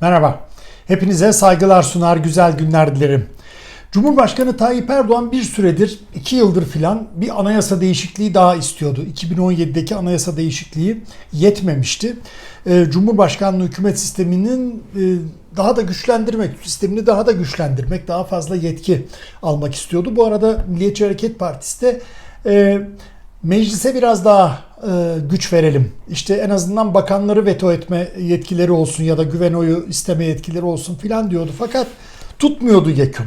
Merhaba. Hepinize saygılar sunar, güzel günler dilerim. Cumhurbaşkanı Tayyip Erdoğan bir süredir, iki yıldır filan bir anayasa değişikliği daha istiyordu. 2017'deki anayasa değişikliği yetmemişti. Ee, Cumhurbaşkanlığı hükümet sisteminin e, daha da güçlendirmek, sistemini daha da güçlendirmek, daha fazla yetki almak istiyordu. Bu arada Milliyetçi Hareket Partisi de e, meclise biraz daha güç verelim. İşte en azından bakanları veto etme yetkileri olsun ya da güven oyu isteme yetkileri olsun filan diyordu. Fakat tutmuyordu yekün.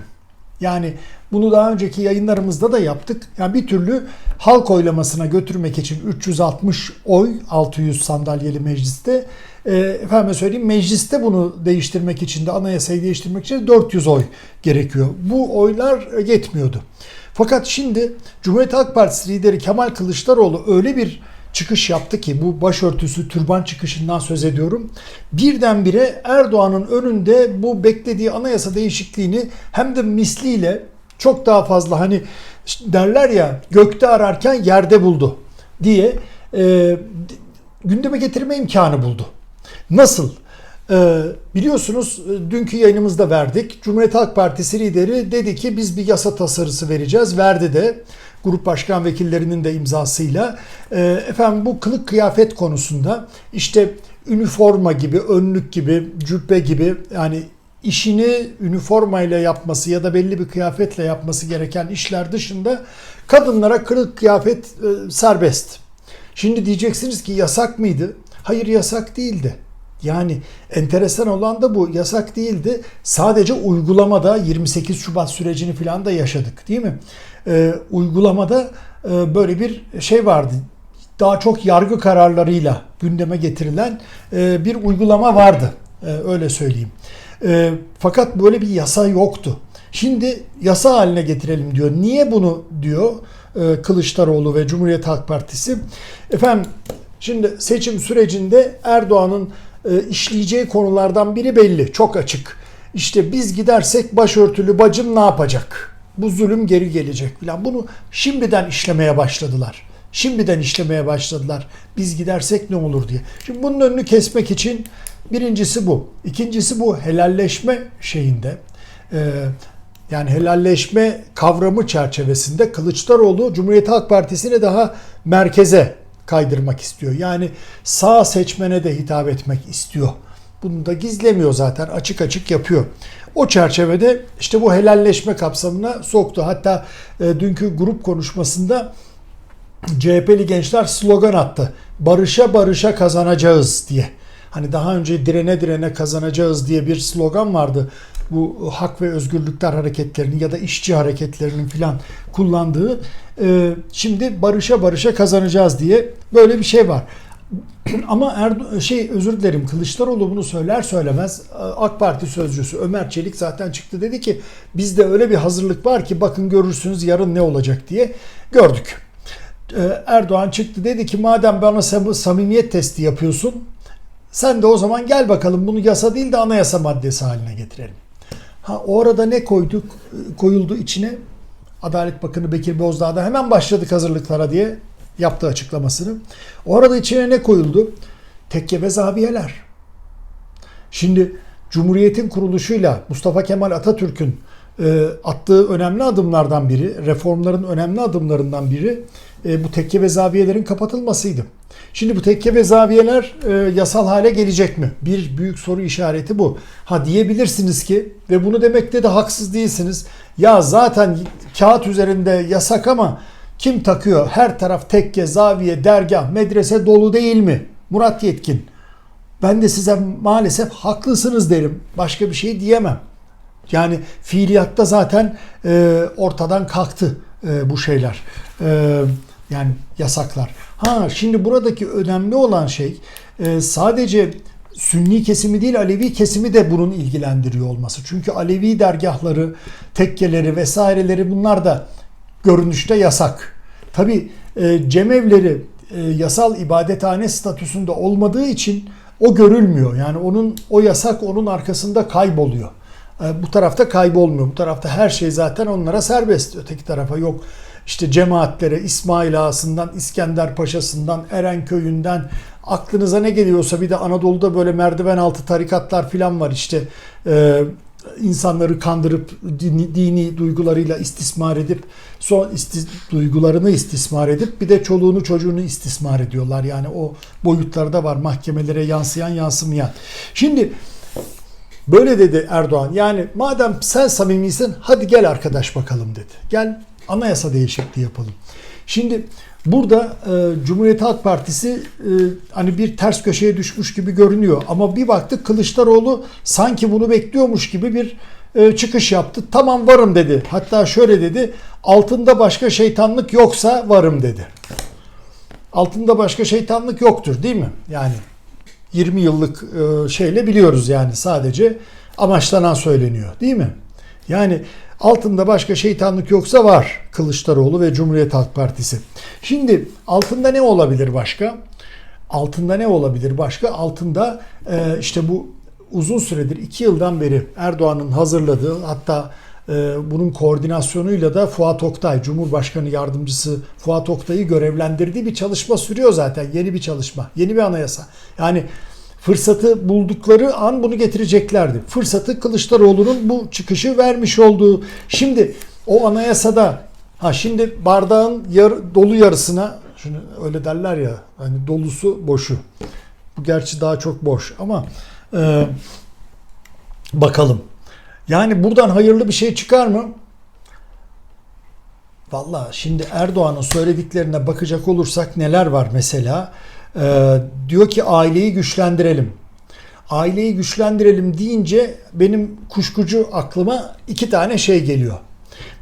Yani bunu daha önceki yayınlarımızda da yaptık. Yani bir türlü halk oylamasına götürmek için 360 oy 600 sandalyeli mecliste e, efendime söyleyeyim mecliste bunu değiştirmek için de anayasayı değiştirmek için de 400 oy gerekiyor. Bu oylar yetmiyordu. Fakat şimdi Cumhuriyet Halk Partisi lideri Kemal Kılıçdaroğlu öyle bir çıkış yaptı ki bu başörtüsü türban çıkışından söz ediyorum. Birdenbire Erdoğan'ın önünde bu beklediği anayasa değişikliğini hem de misliyle çok daha fazla hani derler ya gökte ararken yerde buldu diye e, gündeme getirme imkanı buldu. Nasıl? Ee, biliyorsunuz e, dünkü yayınımızda verdik. Cumhuriyet Halk Partisi lideri dedi ki biz bir yasa tasarısı vereceğiz. Verdi de grup başkan vekillerinin de imzasıyla. Ee, efendim bu kılık kıyafet konusunda işte üniforma gibi, önlük gibi, cübbe gibi yani işini üniformayla yapması ya da belli bir kıyafetle yapması gereken işler dışında kadınlara kılık kıyafet e, serbest. Şimdi diyeceksiniz ki yasak mıydı? Hayır yasak değildi. Yani enteresan olan da bu yasak değildi. Sadece uygulamada 28 Şubat sürecini falan da yaşadık değil mi? Ee, uygulamada e, böyle bir şey vardı. Daha çok yargı kararlarıyla gündeme getirilen e, bir uygulama vardı. E, öyle söyleyeyim. E, fakat böyle bir yasa yoktu. Şimdi yasa haline getirelim diyor. Niye bunu diyor e, Kılıçdaroğlu ve Cumhuriyet Halk Partisi? Efendim şimdi seçim sürecinde Erdoğan'ın e, işleyeceği konulardan biri belli, çok açık. İşte biz gidersek başörtülü bacım ne yapacak? Bu zulüm geri gelecek falan. Bunu şimdiden işlemeye başladılar. Şimdiden işlemeye başladılar. Biz gidersek ne olur diye. Şimdi bunun önünü kesmek için birincisi bu. İkincisi bu helalleşme şeyinde. E, yani helalleşme kavramı çerçevesinde Kılıçdaroğlu Cumhuriyet Halk Partisi'ne daha merkeze kaydırmak istiyor. Yani sağ seçmene de hitap etmek istiyor. Bunu da gizlemiyor zaten açık açık yapıyor. O çerçevede işte bu helalleşme kapsamına soktu. Hatta e, dünkü grup konuşmasında CHP'li gençler slogan attı. Barışa barışa kazanacağız diye. Hani daha önce direne direne kazanacağız diye bir slogan vardı. Bu hak ve özgürlükler hareketlerinin ya da işçi hareketlerinin filan kullandığı e, şimdi barışa barışa kazanacağız diye böyle bir şey var. Ama Erdo şey özür dilerim Kılıçdaroğlu bunu söyler söylemez AK Parti sözcüsü Ömer Çelik zaten çıktı dedi ki bizde öyle bir hazırlık var ki bakın görürsünüz yarın ne olacak diye gördük. Erdoğan çıktı dedi ki madem bana samimiyet testi yapıyorsun sen de o zaman gel bakalım bunu yasa değil de anayasa maddesi haline getirelim. Ha orada ne koyduk koyuldu içine? Adalet Bakanı Bekir Bozdağ da hemen başladık hazırlıklara diye yaptığı açıklamasını. Orada içine ne koyuldu? Tekke ve zaviyeler. Şimdi Cumhuriyet'in kuruluşuyla Mustafa Kemal Atatürk'ün e, attığı önemli adımlardan biri, reformların önemli adımlarından biri e, bu tekke ve zaviyelerin kapatılmasıydı. Şimdi bu tekke ve zaviyeler e, yasal hale gelecek mi? Bir büyük soru işareti bu. Ha diyebilirsiniz ki ve bunu demekte de haksız değilsiniz. Ya zaten kağıt üzerinde yasak ama kim takıyor? Her taraf tekke, zaviye, dergah, medrese dolu değil mi? Murat Yetkin. Ben de size maalesef haklısınız derim. Başka bir şey diyemem. Yani fiiliyatta zaten e, ortadan kalktı e, bu şeyler. E, yani yasaklar. Ha şimdi buradaki önemli olan şey e, sadece Sünni kesimi değil Alevi kesimi de bunun ilgilendiriyor olması. Çünkü Alevi dergahları, tekkeleri vesaireleri bunlar da görünüşte yasak. Tabi e, cemevleri e, yasal ibadethane statüsünde olmadığı için o görülmüyor. Yani onun o yasak onun arkasında kayboluyor. E, bu tarafta kaybolmuyor. Bu tarafta her şey zaten onlara serbest. Öteki tarafa yok işte cemaatlere İsmail Ağası'ndan, İskender Paşa'sından, Erenköy'ünden aklınıza ne geliyorsa bir de Anadolu'da böyle merdiven altı tarikatlar falan var işte e, insanları kandırıp dini, dini duygularıyla istismar edip son isti, duygularını istismar edip bir de çoluğunu çocuğunu istismar ediyorlar. Yani o boyutlarda var mahkemelere yansıyan yansımayan. Şimdi böyle dedi Erdoğan yani madem sen samimisin hadi gel arkadaş bakalım dedi. Gel anayasa değişikliği yapalım. Şimdi burada e, Cumhuriyet Halk Partisi e, hani bir ters köşeye düşmüş gibi görünüyor. Ama bir baktık Kılıçdaroğlu sanki bunu bekliyormuş gibi bir e, çıkış yaptı. Tamam varım dedi. Hatta şöyle dedi. Altında başka şeytanlık yoksa varım dedi. Altında başka şeytanlık yoktur değil mi? Yani 20 yıllık e, şeyle biliyoruz yani sadece amaçlanan söyleniyor değil mi? Yani altında başka şeytanlık yoksa var Kılıçdaroğlu ve Cumhuriyet Halk Partisi. Şimdi altında ne olabilir başka? Altında ne olabilir başka? Altında e, işte bu uzun süredir iki yıldan beri Erdoğan'ın hazırladığı hatta e, bunun koordinasyonuyla da Fuat Oktay, Cumhurbaşkanı Yardımcısı Fuat Oktay'ı görevlendirdiği bir çalışma sürüyor zaten. Yeni bir çalışma, yeni bir anayasa. Yani fırsatı buldukları an bunu getireceklerdi. Fırsatı Kılıçdaroğlu'nun bu çıkışı vermiş olduğu. Şimdi o anayasada ha şimdi bardağın yar, dolu yarısına şunu öyle derler ya hani dolusu boşu. Bu gerçi daha çok boş ama e, bakalım. Yani buradan hayırlı bir şey çıkar mı? Valla şimdi Erdoğan'ın söylediklerine bakacak olursak neler var mesela? Ee, diyor ki aileyi güçlendirelim. Aileyi güçlendirelim deyince benim kuşkucu aklıma iki tane şey geliyor.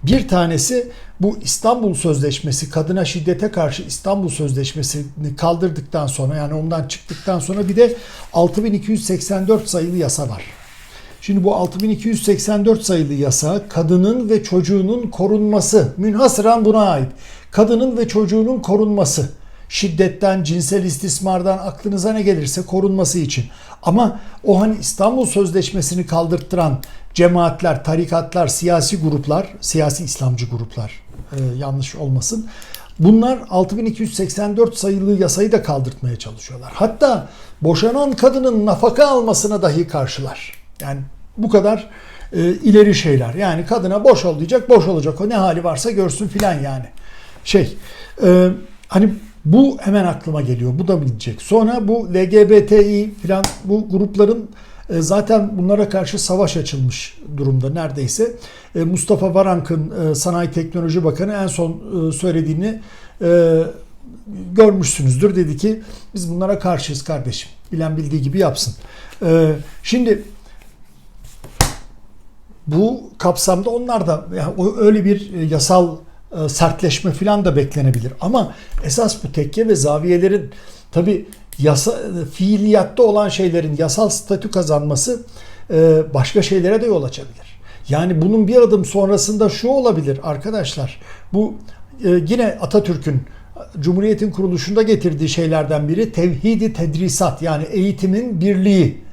Bir tanesi bu İstanbul Sözleşmesi, kadına şiddete karşı İstanbul Sözleşmesi'ni kaldırdıktan sonra yani ondan çıktıktan sonra bir de 6284 sayılı yasa var. Şimdi bu 6284 sayılı yasa kadının ve çocuğunun korunması, münhasıran buna ait. Kadının ve çocuğunun korunması şiddetten, cinsel istismardan aklınıza ne gelirse korunması için. Ama o hani İstanbul Sözleşmesi'ni kaldırttıran cemaatler, tarikatlar, siyasi gruplar, siyasi İslamcı gruplar e, yanlış olmasın. Bunlar 6284 sayılı yasayı da kaldırtmaya çalışıyorlar. Hatta boşanan kadının nafaka almasına dahi karşılar. Yani bu kadar e, ileri şeyler. Yani kadına boş ol diyecek, boş olacak. O ne hali varsa görsün filan yani. Şey, e, hani bu hemen aklıma geliyor. Bu da gidecek. Sonra bu LGBTİ falan bu grupların e, zaten bunlara karşı savaş açılmış durumda neredeyse. E, Mustafa Varank'ın e, Sanayi Teknoloji Bakanı en son söylediğini görmüşsünüzdür. Dedi ki biz bunlara karşıyız kardeşim. Bilen bildiği gibi yapsın. Şimdi bu kapsamda onlar da yani öyle bir yasal sertleşme falan da beklenebilir. Ama esas bu tekke ve zaviyelerin tabi yasa, fiiliyatta olan şeylerin yasal statü kazanması e, başka şeylere de yol açabilir. Yani bunun bir adım sonrasında şu olabilir arkadaşlar. Bu e, yine Atatürk'ün Cumhuriyet'in kuruluşunda getirdiği şeylerden biri tevhidi tedrisat yani eğitimin birliği.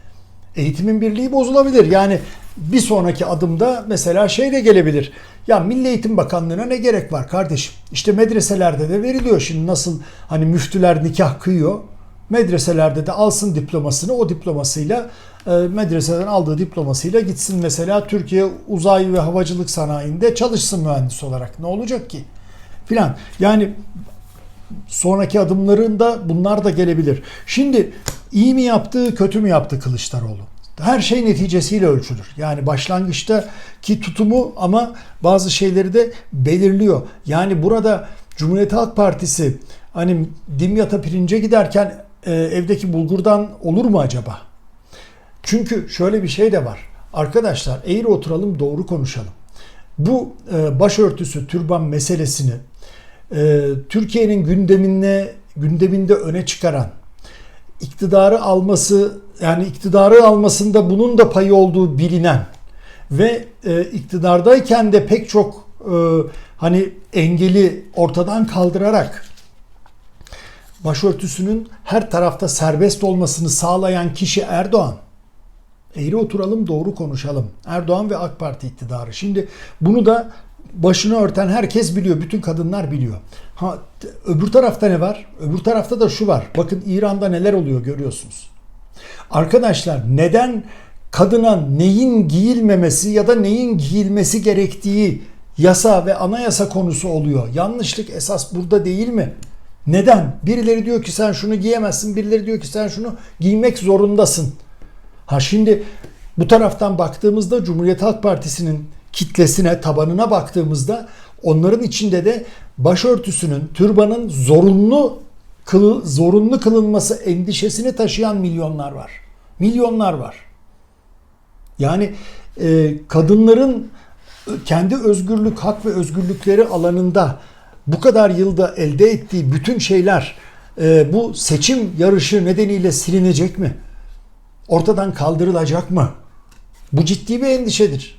Eğitimin birliği bozulabilir. Yani bir sonraki adımda mesela şey de gelebilir. Ya Milli Eğitim Bakanlığı'na ne gerek var kardeşim? İşte medreselerde de veriliyor şimdi nasıl hani müftüler nikah kıyıyor. Medreselerde de alsın diplomasını o diplomasıyla e, medreseden aldığı diplomasıyla gitsin mesela Türkiye uzay ve havacılık sanayinde çalışsın mühendis olarak. Ne olacak ki? Filan. Yani sonraki adımlarında bunlar da gelebilir. Şimdi iyi mi yaptı, kötü mü yaptı Kılıçdaroğlu? Her şey neticesiyle ölçülür. Yani başlangıçta ki tutumu ama bazı şeyleri de belirliyor. Yani burada Cumhuriyet Halk Partisi hani dimyata pirince giderken e, evdeki bulgurdan olur mu acaba? Çünkü şöyle bir şey de var. Arkadaşlar eğri oturalım doğru konuşalım. Bu e, başörtüsü, türban meselesini e, Türkiye'nin gündemine gündeminde öne çıkaran iktidarı alması yani iktidarı almasında bunun da payı olduğu bilinen ve e, iktidardayken de pek çok e, hani engeli ortadan kaldırarak başörtüsünün her tarafta serbest olmasını sağlayan kişi Erdoğan. Eğri oturalım doğru konuşalım. Erdoğan ve AK Parti iktidarı. Şimdi bunu da başını örten herkes biliyor. Bütün kadınlar biliyor. Ha, öbür tarafta ne var? Öbür tarafta da şu var. Bakın İran'da neler oluyor görüyorsunuz. Arkadaşlar neden kadına neyin giyilmemesi ya da neyin giyilmesi gerektiği yasa ve anayasa konusu oluyor. Yanlışlık esas burada değil mi? Neden? Birileri diyor ki sen şunu giyemezsin, birileri diyor ki sen şunu giymek zorundasın. Ha şimdi bu taraftan baktığımızda Cumhuriyet Halk Partisi'nin kitlesine, tabanına baktığımızda onların içinde de başörtüsünün, türbanın zorunlu kılı, zorunlu kılınması endişesini taşıyan milyonlar var. Milyonlar var. Yani e, kadınların kendi özgürlük, hak ve özgürlükleri alanında bu kadar yılda elde ettiği bütün şeyler e, bu seçim yarışı nedeniyle silinecek mi? Ortadan kaldırılacak mı? Bu ciddi bir endişedir.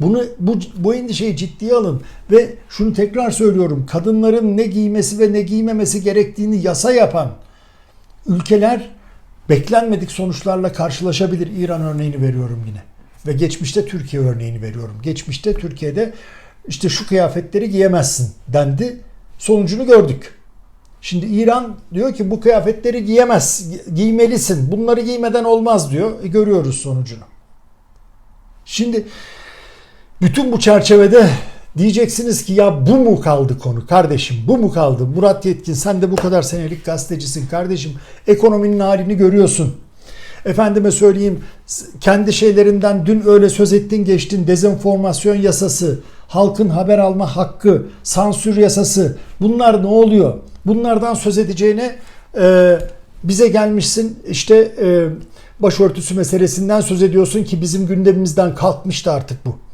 Bunu bu, bu endişeyi ciddiye alın ve şunu tekrar söylüyorum. Kadınların ne giymesi ve ne giymemesi gerektiğini yasa yapan ülkeler beklenmedik sonuçlarla karşılaşabilir. İran örneğini veriyorum yine. Ve geçmişte Türkiye örneğini veriyorum. Geçmişte Türkiye'de işte şu kıyafetleri giyemezsin dendi. Sonucunu gördük. Şimdi İran diyor ki bu kıyafetleri giyemez, giymelisin. Bunları giymeden olmaz diyor. E, görüyoruz sonucunu. Şimdi bütün bu çerçevede diyeceksiniz ki ya bu mu kaldı konu kardeşim bu mu kaldı Murat Yetkin sen de bu kadar senelik gazetecisin kardeşim ekonominin halini görüyorsun. Efendime söyleyeyim kendi şeylerinden dün öyle söz ettin geçtin dezenformasyon yasası, halkın haber alma hakkı, sansür yasası bunlar ne oluyor? Bunlardan söz edeceğine e, bize gelmişsin işte e, başörtüsü meselesinden söz ediyorsun ki bizim gündemimizden kalkmıştı artık bu.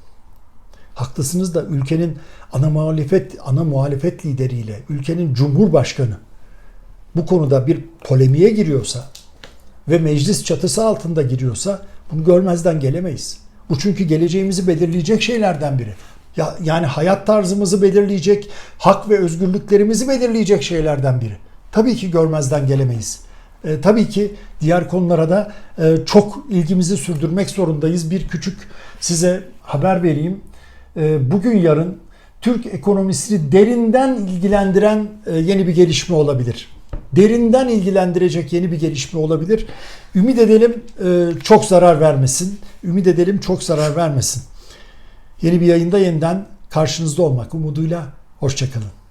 Haklısınız da ülkenin ana muhalefet ana muhalefet lideriyle ülkenin cumhurbaşkanı bu konuda bir polemiğe giriyorsa ve meclis çatısı altında giriyorsa bunu görmezden gelemeyiz. Bu çünkü geleceğimizi belirleyecek şeylerden biri. Ya, yani hayat tarzımızı belirleyecek, hak ve özgürlüklerimizi belirleyecek şeylerden biri. Tabii ki görmezden gelemeyiz. E, tabii ki diğer konulara da e, çok ilgimizi sürdürmek zorundayız. Bir küçük size haber vereyim. E, bugün yarın Türk ekonomisini derinden ilgilendiren e, yeni bir gelişme olabilir derinden ilgilendirecek yeni bir gelişme olabilir. Ümit edelim e, çok zarar vermesin. Ümit edelim çok zarar vermesin. Yeni bir yayında yeniden karşınızda olmak umuduyla. Hoşçakalın.